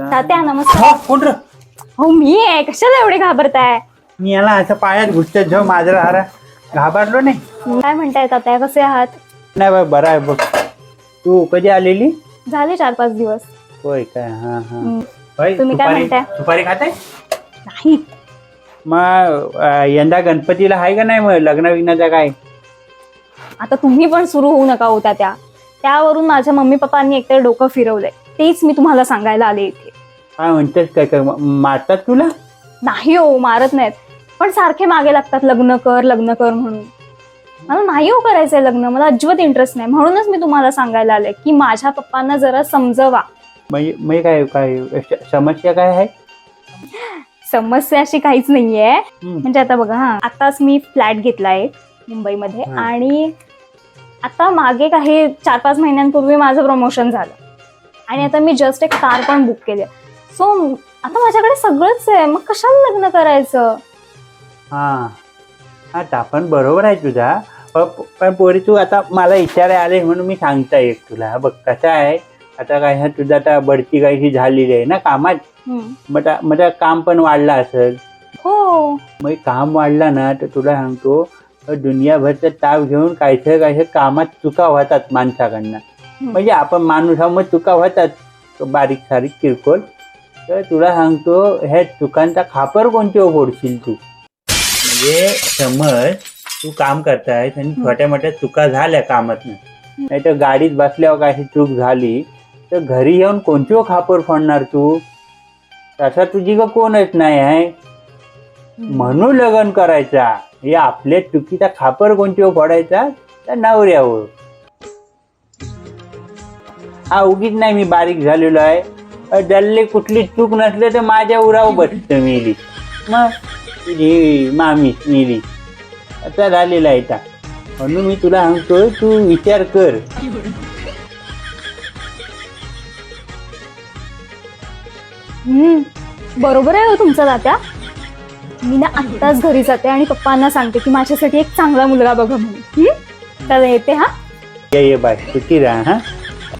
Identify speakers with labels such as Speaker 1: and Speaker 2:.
Speaker 1: तात्या नमस्कार.
Speaker 2: हा, कोण रे?
Speaker 1: हो मी आहे. कशाला एवढे घाबरताय?
Speaker 2: मी याला असं पायात घुसत जाऊ माझा हारा. घाबरलो नाही?
Speaker 1: काय म्हणताय तात्या? कसे आहात?
Speaker 2: नाही बाय बरं आहे बघ. तू कधी आलेली?
Speaker 1: झाले चार पाच दिवस.
Speaker 2: होय काय? हा हा.
Speaker 1: हम्म.
Speaker 2: होय,
Speaker 1: तुम्ही काय
Speaker 2: सुपारी-
Speaker 1: म्हणताय?
Speaker 2: सुपारी खाते
Speaker 1: नाही.
Speaker 2: मग अं, यंदा गणपतीला आहे का नाही मग? लग्न विग्नाचं काय?
Speaker 1: आता तुम्ही पण सुरू होऊ नका होता त्या त्यावरून माझ्या मम्मी पप्पांनी एकतर डोकं फिरवलंय. तेच मी तुम्हाला सांगायला आले इथे.
Speaker 2: काय म्हणतेस? काय काय म- मारतात तुला?
Speaker 1: नाही हो मारत नाहीत. पण सारखे मागे लागतात लग्न कर लग्न कर म्हणून. मला नाही हो करायचंय लग्न मला अजिबात इंटरेस्ट नाही. म्हणूनच मी तुम्हाला सांगायला आले की माझ्या पप्पांना जरा समजवा.
Speaker 2: म्हणजे म्हणजे काय काय श- समस्या काय आहे?
Speaker 1: समस्या अशी काहीच नाहीये.
Speaker 2: हम्म.
Speaker 1: म्हणजे आता बघा हा. आताच मी फ्लॅट घेतलाय मुंबईमध्ये
Speaker 2: हा.
Speaker 1: आणि आता मागे काही चार पाच महिन्यांपूर्वी माझं प्रमोशन झालं. आणि आता मी जस्ट एक कार पण बुक केली सो आता माझ्याकडे सगळंच आहे. मग कशाला लग्न करायचं?
Speaker 2: हा. हा ता पण बरोबर आहे तुझा. प- पण पोरी तू आता मला विचारायला आले म्हणून मी सांगता एक तुला. हा बघ कसं आहे आता काय ह्या तुझं आता बढती काहीशी झालेली आहे ना कामात.
Speaker 1: हम्म.
Speaker 2: मग आता- मग आता काम पण वाढलं असेल.
Speaker 1: हो.
Speaker 2: मग हे काम वाढलं ना तर तुला सांगतो दुनियाभरचा ताप घेऊन काहीतरी काही कामात चुका होतात माणसाकडनं. म्हणजे आपण माणूस आहोत, मग चुका होतात. बारीक सारीक किरकोळ. तर तुला सांगतो ह्या चुकांचा खापर कोणती फोडशील तू? म्हणजे समज तू काम करताय आणि. छोट्या मोठ्या चुका झाल्या कामात नाही तर गाडीत बसल्यावर काही चूक झाली तर घरी येऊन कोणती खापर फोडणार तू? तसा तुझी का कोणच नाही आहे. म्हणून लग्न करायचा. हे आपल्या चुकीचा खापर कोणती फोडायचा? तर नवऱ्यावर. हा उगीच नाही मी बारीक झालेलो आहे. अ, जल्ले कुठली चूक नसले तर माझ्या उराव बसत मिली मग? तुझी मामी मिली आता झालेला आहे आता म्हणून मी तुला सांगतोय तू विचार कर.
Speaker 1: हम्म. बरोबर आहे हो तुमचं तात्या. मी ना आत्ताच घरी जाते आणि पप्पांना सांगते की माझ्यासाठी एक चांगला मुलगा बघा म्हणून. हम्म? तर येते हा?
Speaker 2: ये ये बाय. सुखी राहा हा?